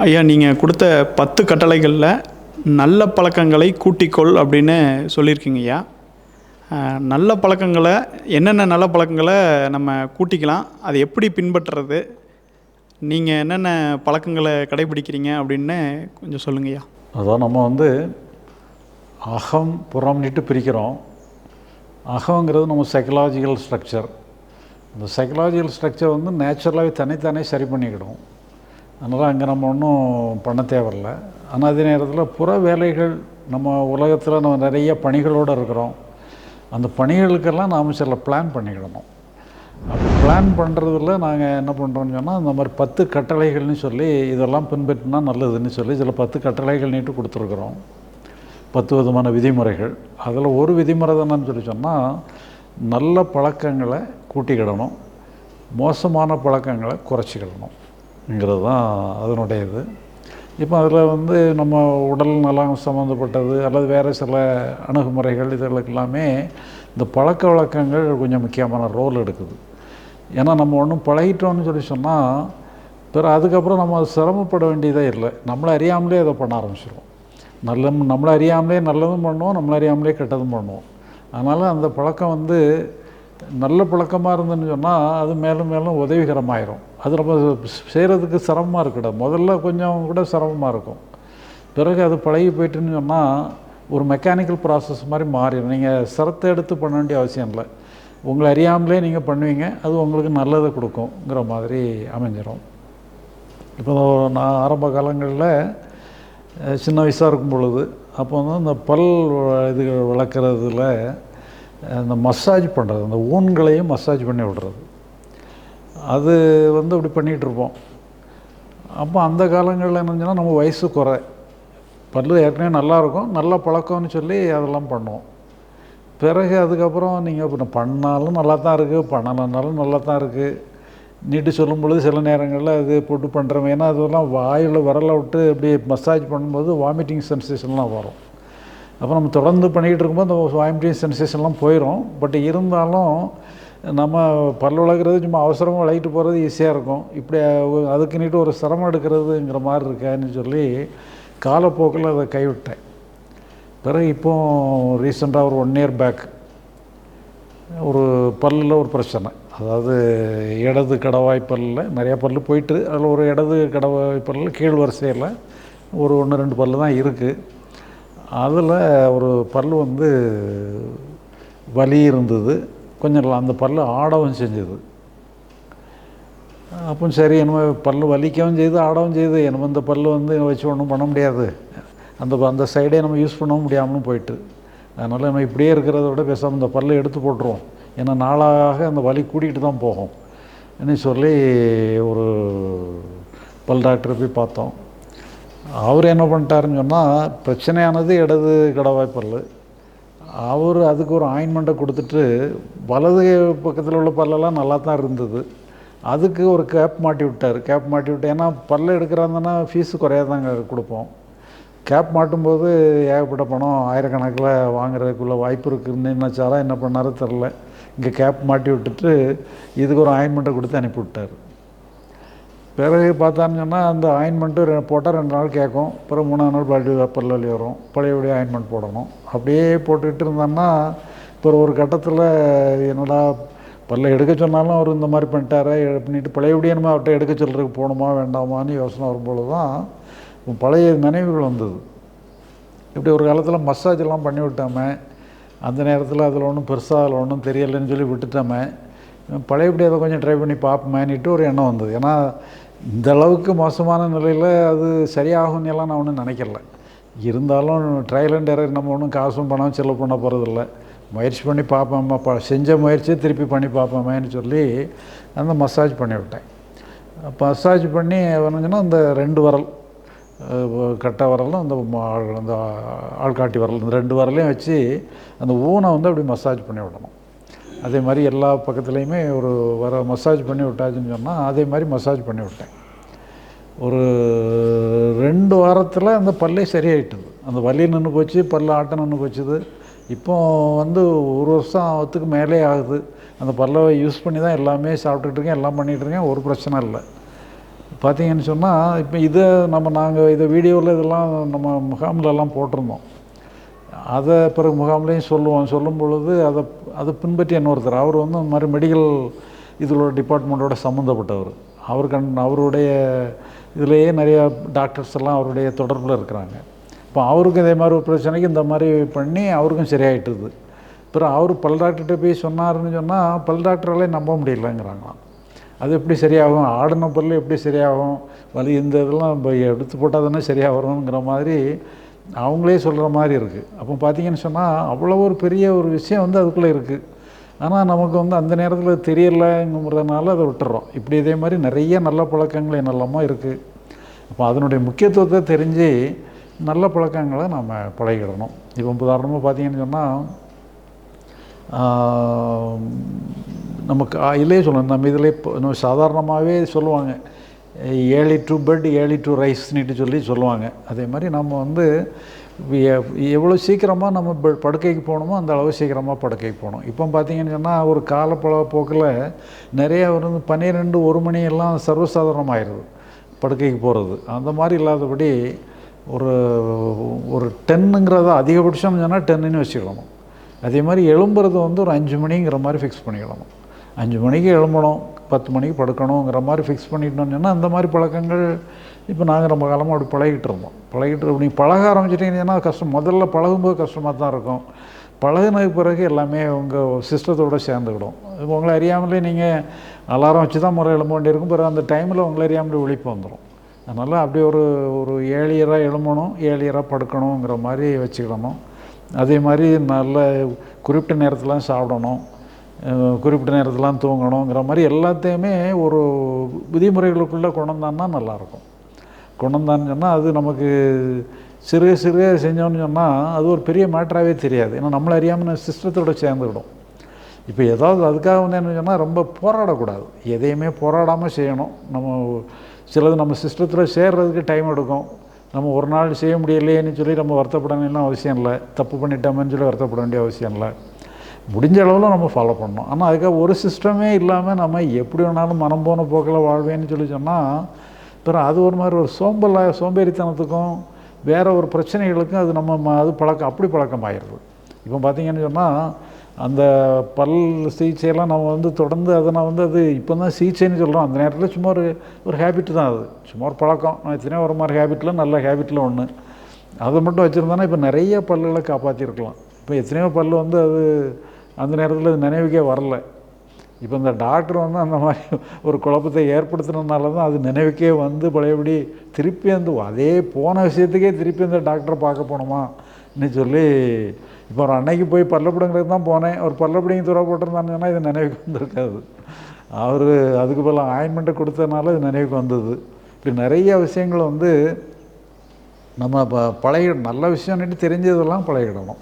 ஐயா நீங்கள் கொடுத்த பத்து கட்டளைகளில் நல்ல பழக்கங்களை கூட்டிக்கொள் அப்படின்னு சொல்லியிருக்கீங்க ஐயா. நல்ல பழக்கங்களை என்னென்ன நல்ல பழக்கங்களை நம்ம கூட்டிக்கலாம் அதை எப்படி பின்பற்றுறது நீங்கள் என்னென்ன பழக்கங்களை கடைபிடிக்கிறீங்க அப்படின்னு கொஞ்சம் சொல்லுங்க ஐயா. அதான் நம்ம வந்து அகம் புறம்னுட்டு பிரிக்கிறோம். அகங்கிறது நம்ம சைக்கலாஜிக்கல் ஸ்ட்ரக்சர் இந்த சைக்கலாஜிக்கல் ஸ்ட்ரக்சர் வந்து நேச்சுரலாகவே தனித்தானே சரி பண்ணிக்கிடும். அதனால் அங்கே நம்ம ஒன்றும் பண்ண தேவையில்ல. ஆனால் அதே நேரத்தில் புற வேலைகள் நம்ம உலகத்தில் நம்ம நிறைய பணிகளோடு இருக்கிறோம். அந்த பணிகளுக்கெல்லாம் நாம் சில பிளான் பண்ணிக்கிடணும். அப்படி பிளான் பண்ணுறதுல நாங்கள் என்ன பண்ணுறோம்னு சொன்னால் இந்த மாதிரி பத்து கட்டளைகள்னு சொல்லி இதெல்லாம் பின்பற்றினா நல்லதுன்னு சொல்லி சில பத்து கட்டளைகள் நீட்டு கொடுத்துருக்குறோம். பத்து விதமான விதிமுறைகள். அதில் ஒரு விதிமுறை தானேன்னு சொல்லி சொன்னால் நல்ல பழக்கங்களை கூட்டிக்கிடணும். மோசமான பழக்கங்களை குறைச்சிக்கிடணும். ங்கிறது தான் அதனுடைய இது இப்போ அதில் வந்து நம்ம உடல் நலம் சம்மந்தப்பட்டது அல்லது வேறு சில அணுகுமுறைகள் இதுகளுக்கெல்லாமே இந்த பழக்க வழக்கங்கள் கொஞ்சம் முக்கியமான ரோல் எடுக்குது. ஏன்னா நம்ம ஒன்றும் பழகிட்டோம்னு சொல்லி சொன்னால் பிற அதுக்கப்புறம் நம்ம சிரமப்பட வேண்டியதே இல்லை. நம்மளை அறியாமலே அதை பண்ண ஆரம்பிச்சிடுவோம் நல்ல நம்மளை அறியாமலே நல்லதும் பண்ணுவோம் நம்மளை அறியாமலே கெட்டதும் பண்ணுவோம். அதனால் அந்த பழக்கம் வந்து நல்ல பழக்கமாக இருந்துன்னு சொன்னால் அது மேலும் மேலும் உதவிகரமாயிரும். அது நம்ம செய்கிறதுக்கு சிரமமாக இருக்கக்கூடாது முதல்ல கொஞ்சம் கூட சிரமமாக இருக்கும். பிறகு அது பழகி போயிட்டுன்னு சொன்னால் ஒரு மெக்கானிக்கல் ப்ராசஸ் மாதிரி மாறிடும். நீங்கள் சிரத்தை எடுத்து பண்ண வேண்டிய அவசியம் இல்லை. உங்களை அறியாமலே நீங்கள் பண்ணுவீங்க. அது உங்களுக்கு நல்லதை கொடுக்குங்கிற மாதிரி அமைஞ்சிடும் இப்போ நான் ஆரம்ப காலங்களில் சின்ன வயசாக இருக்கும் பொழுது அப்போ வந்து இந்த பல் இது வளர்க்குறதுல இந்த மசாஜ் பண்ணுறது அந்த ஊன்களையும் மசாஜ் பண்ணி விடுறது. அது வந்து அப்படி பண்ணிகிட்ருப்போம் அப்போ அந்த காலங்களில் என்னஞ்சுன்னா நம்ம வயசு குறை. பல்லு ஏற்கனவே நல்லாயிருக்கும் நல்ல பழக்கம்னு சொல்லி அதெல்லாம் பண்ணுவோம். பிறகு அதுக்கப்புறம் நீங்கள் இப்போ பண்ணாலும் நல்லா தான் இருக்குது பண்ணலைனாலும் நல்லா தான் இருக்குது நீட்டு சொல்லும் பொழுது சில நேரங்களில் அது போட்டு பண்ணுறோம் ஏன்னா அதெல்லாம் வாயில் விரலை விட்டு அப்படியே மசாஜ் பண்ணும்போது வாமிட்டிங் சென்சேஷன்லாம் வரும். அப்போ நம்ம தொடர்ந்து பண்ணிக்கிட்டு இருக்கும்போது அந்த வாமிட்டிங் சென்சேஷன்லாம் போயிடும் பட் இருந்தாலும் நம்ம பல் விளக்குறது சும்மா அவசரமாக விளையிட்டு போகிறது ஈஸியாக இருக்கும். இப்படி அதுக்குன்னிட்டு அதுக்கு நீட்டு ஒரு சிரமம் எடுக்கிறதுங்கிற மாதிரி இருக்கேன்னு சொல்லி காலப்போக்கில் அதை கைவிட்டேன். பிறகு இப்போ ரீசெண்டாக ஒரு ஒன் இயர் பேக் ஒரு பல்லில் ஒரு பிரச்சனை. அதாவது இடது கடவாய் பல்லில் நிறையா பல்லு போயிட்டு அதில் ஒரு இடது கடவாய் பல்லில் கீழ் வரிசையில் ஒரு ஒன்று ரெண்டு பல்லு தான் இருக்குது அதில் ஒரு பல் வந்து வலி இருந்தது. கொஞ்சம் அந்த பல்லு ஆடவும் செஞ்சது. அப்போ சரி என்னமோ பல்லு வலிக்கவும் செய்து ஆடவும் செய்து. என்னமோ இந்த பல்லு வந்து வச்சு ஒன்றும் பண்ண முடியாது. அந்த அந்த சைடே நம்ம யூஸ் பண்ணவும் முடியாமலும் போயிட்டு. அதனால் நம்ம இப்படியே இருக்கிறத விட பேசாமல் இந்த பல்லை எடுத்து போட்டுருவோம். ஏன்னா நாளாக அந்த வலி கூட்டிகிட்டு தான் போகும். ன்னு சொல்லி ஒரு பல் டாக்டரை போய் பார்த்தோம். அவர் என்ன பண்ணிட்டாருன்னு சொன்னால் பிரச்சனையானது இடது கடவாய் பல்லு அவர் அதுக்கு ஒரு ஆயின்மெண்ட்டை கொடுத்துட்டு வலது பக்கத்தில் உள்ள பல்லெல்லாம் நல்லா தான் இருந்தது. அதுக்கு ஒரு கேப் மாட்டி விட்டார். கேப் மாட்டி விட்டு ஏன்னா பல்ல எடுக்கிறாங்கன்னா ஃபீஸு குறையாதாங்க கொடுப்போம். கேப் மாட்டும்போது ஏகப்பட்ட பணம் ஆயிரக்கணக்கில் வாங்குறதுக்குள்ள வாய்ப்பு இருக்குதுன்னு நினச்சாரா என்ன பண்ணாரோ தெரில இங்கே கேப் மாட்டி விட்டுட்டு இதுக்கு ஒரு ஆயின்மெண்ட்டை கொடுத்து அனுப்பி விட்டார். பிறகு பார்த்தான்னு சொன்னால் அந்த ஆயின்மெண்ட்டு போட்டால் ரெண்டு நாள் கேட்கும் அப்புறம் மூணாவது நாள் பல்லு பல்லு வலி வரும். பழையபடி ஆயின்மெண்ட் போடணும். அப்படியே போட்டுக்கிட்டு இருந்தோம்னா இப்போ ஒரு கட்டத்தில் என்னடா பல்ல எடுக்க சொன்னாலும் அவர் இந்த மாதிரி பண்ணிட்டாரே பண்ணிட்டு பழையபடியே நம்ம அவர்கிட்ட எடுக்க சொல்கிறதுக்கு போகணுமா வேண்டாமான்னு யோசனை வரும்பொழுது தான் பழைய நினைவுகள் வந்தது. இப்படி ஒரு காலத்தில் மசாஜ் எல்லாம் பண்ணி விட்டாமல் அந்த நேரத்தில் அதில் ஒன்றும் பெருசாக அதில் ஒன்றும் தெரியலைன்னு சொல்லி விட்டுட்டாமே பழையபடி அதை கொஞ்சம் ட்ரை பண்ணி பார்ப்போமேனிட்டு ஒரு எண்ணம் வந்தது. ஏன்னா இந்த அளவுக்கு மோசமான நிலையில் அது சரியாகும்னு எல்லாம் நான் ஒன்றும் நினைக்கல. இருந்தாலும் ட்ரையல் அண்ட் எரர் நம்ம ஒன்றும் காசும் பணம் செலவு பண்ண போகிறதில்ல முயற்சி பண்ணி பார்ப்போம்மா ப செஞ்ச முயற்சியை திருப்பி பண்ணி பார்ப்போமேன்னு சொல்லி அந்த மசாஜ் பண்ணி விட்டேன். மசாஜ் பண்ணி வந்துச்சுன்னா இந்த ரெண்டு வரல் அஹ் கட்டை அந்த ஆள்- அந்த ஆள்காட்டி வரல் இந்த ரெண்டு வரலையும் வச்சு அந்த ஊனை வந்து அப்படி மசாஜ் பண்ணி விடணும். அதே மாதிரி எல்லா பக்கத்துலேயுமே ஒரு வர மசாஜ் பண்ணி விட்டாச்சுன்னு சொன்னால் அதே மாதிரி மசாஜ் பண்ணி விட்டேன். ஒரு ரெண்டு வாரத்தில் அந்த பல்லே சரியாயிட்டுது. அந்த வலி நின்று போச்சு பல்லு ஆட்டம் நின்று போச்சுது. இப்போ வந்து ஒரு வருஷத்துக்கு மேலே ஆகுது. அந்த பல்லவை யூஸ் பண்ணி தான் எல்லாமே சாப்பிட்டுட்டு இருக்கேன் எல்லாம் பண்ணிகிட்ருக்கேன் ஒரு பிரச்சனை இல்லை. பார்த்தீங்கன்னு சொன்னால் இப்போ இதை நம்ம நாங்கள் இதை வீடியோவில் இதெல்லாம் நம்ம முகாமிலெல்லாம் போட்டிருந்தோம். அதை பிறகு முகாம்லேயும் சொல்லுவோம். சொல்லும் பொழுது அதை அதை பின்பற்றி இன்னொருத்தர். அவர் வந்து இந்த மாதிரி மெடிக்கல் இதோட டிபார்ட்மெண்ட்டோட சம்மந்தப்பட்டவர். அவர் கண் அவருடைய இதுலேயே நிறையா டாக்டர்ஸ் எல்லாம் அவருடைய தொடர்பில் இருக்கிறாங்க. இப்போ அவருக்கும் இதே மாதிரி ஒரு பிரச்சனைக்கு இந்த மாதிரி பண்ணி அவருக்கும் சரியாயிட்டுது. பிறகு அவர் பல் டாக்டர்கிட்ட போய் சொன்னார்னு சொன்னால் பல் டாக்டராலே நம்ப முடியலங்கிறாங்களாம். அது எப்படி சரியாகும்? ஆடின பல்லு எப்படி சரியாகும்? வலி இந்த இதெல்லாம் இப்போ எடுத்து போட்டால் தானே சரியாக வருங்கிற மாதிரி அவங்களே சொல்கிற மாதிரி இருக்குது அப்போ பார்த்தீங்கன்னு சொன்னால் அவ்வளோ ஒரு பெரிய ஒரு விஷயம் வந்து அதுக்குள்ளே இருக்குது ஆனால் நமக்கு வந்து அந்த நேரத்தில் தெரியலைங்கிறதுனால அதை விட்டுறோம். இப்படி இதே மாதிரி நிறைய நல்ல பழக்கங்கள் என்னெல்லாமோ இருக்குது அப்போ அதனுடைய முக்கியத்துவத்தை தெரிஞ்சு நல்ல பழக்கங்களை நம்ம பழகிடணும். இப்போ உதாரணமாக பார்த்தீங்கன்னு சொன்னால் நமக்கு இதிலே சொல்லணும். நம்ம இதில் இப்போ நம்ம சாதாரணமாகவே சொல்லுவாங்க. Early to bed early to ரைஸ்னிட்டு சொல்லி சொல்லுவாங்க. அதே மாதிரி நம்ம வந்து எ- எவ்வளோ சீக்கிரமாக நம்ம படுக்கைக்கு போகணுமோ அந்த அளவு சீக்கிரமாக படுக்கைக்கு போகணும். இப்போ பார்த்தீங்கன்னு சொன்னால் ஒரு காலப்பழ போக்கில் நிறைய வந்து பன்னிரெண்டு ஒரு மணி எல்லாம் சர்வசாதாரணமாயிருது படுக்கைக்கு போகிறது அந்த மாதிரி இல்லாதபடி ஒரு ஒரு டென்னுங்கிறத அதிகபட்சம் சொன்னால் டென்னுன்னு வச்சுக்கணும். அதே மாதிரி எழும்புறது வந்து ஒரு அஞ்சு மணிங்கிற மாதிரி ஃபிக்ஸ் பண்ணிக்கணும். அஞ்சு மணிக்கு எழும்பணும். பத்து மணிக்கு படுக்கணுங்கிற மாதிரி ஃபிக்ஸ் பண்ணிட்டோம்னா அந்த மாதிரி பழக்கங்கள் இப்போ நாங்கள் ரொம்ப காலமாக அப்படி பழகிட்டு இருந்தோம். பழகிட்டு நீங்கள் பழக ஆரம்பிச்சிட்டிங்கன்னா கஷ்டம். முதல்ல பழகும்போது கஷ்டமாக தான் இருக்கும். பழகினதுக்கு பிறகு எல்லாமே உங்கள் சிஸ்டத்தோட சேர்ந்துக்கிடும். இப்போ உங்களை அறியாமலே நீங்கள் அலாரம் வச்சு தான் முறை எழும்ப வேண்டியிருக்கும். பிறகு அந்த டைமில் உங்களை அறியாமலே விழிப்பு வந்துடும் அதனால் அப்படி ஒரு ஒரு ஏழியராக எழும்பணும் ஏழியராக படுக்கணுங்கிற மாதிரி வச்சுக்கிடணும். அதே மாதிரி நல்ல குறிப்பிட்ட நேரத்தில் சாப்பிடணும். குறிப்பிட்ட நேரத்திலாம் தூங்கணுங்கிற மாதிரி எல்லாத்தையுமே ஒரு விதிமுறைகளுக்குள்ளே கொண்டு நல்லாயிருக்கும். குணந்தான்னு சொன்னால் அது நமக்கு சிறு சிறு செஞ்சோன்னு சொன்னால் அது ஒரு பெரிய மேட்டராகவே தெரியாது. ஏன்னா நம்மளை அறியாமல் சிஸ்டத்தோட சேர்ந்துக்கிடும். இப்போ ஏதாவது அதுக்காக வந்து என்ன சொன்னால் ரொம்ப போராடக்கூடாது. எதையுமே போராடாமல் செய்யணும். நம்ம சிலது நம்ம சிஸ்டத்தில் சேர்றதுக்கு டைம் எடுக்கும். நம்ம ஒரு நாள் செய்ய முடியலையேன்னு சொல்லி நம்ம வருத்தப்படணும்லாம் அவசியம் இல்லை. தப்பு பண்ணிட்டோமேன்னு சொல்லி வருத்தப்பட வேண்டிய அவசியம் இல்லை. முடிஞ்ச அளவில் நம்ம ஃபாலோ பண்ணணும். ஆனால் அதுக்காக ஒரு சிஸ்டமே இல்லாமல் நம்ம எப்படி வேணாலும் மனம் போன போக்கில் வாழ்வேன்னு சொல்லி சொன்னால் அப்புறம் அது ஒரு மாதிரி ஒரு சோம்பல சோம்பேறித்தனத்துக்கும் வேறு ஒரு பிரச்சனைகளுக்கும் அது நம்ம ம- அது பழக்கம் அப்படி பழக்கம் ஆயிடுது இப்போ பார்த்தீங்கன்னு சொன்னால் அந்த பல் சிகிச்சையெல்லாம் நம்ம வந்து தொடர்ந்து அதை நான் வந்து அது இப்போ தான் சிகிச்சைன்னு சொல்கிறோம் அந்த நேரத்தில் சும்மா ஒரு ஒரு ஹேபிட் தான் அது. சும்மா ஒரு பழக்கம். நான் எத்தனையோ ஒரு மாதிரி ஹேபிட்டில் நல்ல ஹேபிட்டில் ஒன்று அதை மட்டும் வச்சுருந்தோன்னா இப்போ நிறைய பல்லுகளை காப்பாற்றிருக்கலாம் இப்போ எத்தனையோ பல்லு வந்து அது அந்த நேரத்தில் அது நினைவுக்கே வரல. இப்போ இந்த டாக்டர் வந்து அந்த மாதிரி ஒரு குழப்பத்தை ஏற்படுத்தினதுனால தான் அது நினைவுக்கே வந்து பழையபடி திருப்பி அந்த அதே போன விஷயத்துக்கே திருப்பி அந்த டாக்டரை பார்க்க போனோமான்னு சொல்லி இப்போ ஒரு அன்னைக்கு போய் பல்லப்பிடுங்கிறது தான் போனேன். ஒரு பல்லப்படிங்க துறை போட்டிருந்தான்னு சொன்னால் இது நினைவுக்கு வந்திருக்காது. அவர் அதுக்கு பதில் ஆயின்மெண்ட்டை கொடுத்ததுனால இது நினைவுக்கு வந்தது. இப்படி நிறைய விஷயங்கள் வந்து நம்ம ப பழகி நல்ல விஷயம்னுட்டு தெரிஞ்சதெல்லாம் பழகிடணும்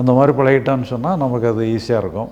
அந்த மாதிரி பழகிட்டோன்னு சொன்னால் நமக்கு அது ஈஸியாக இருக்கும்.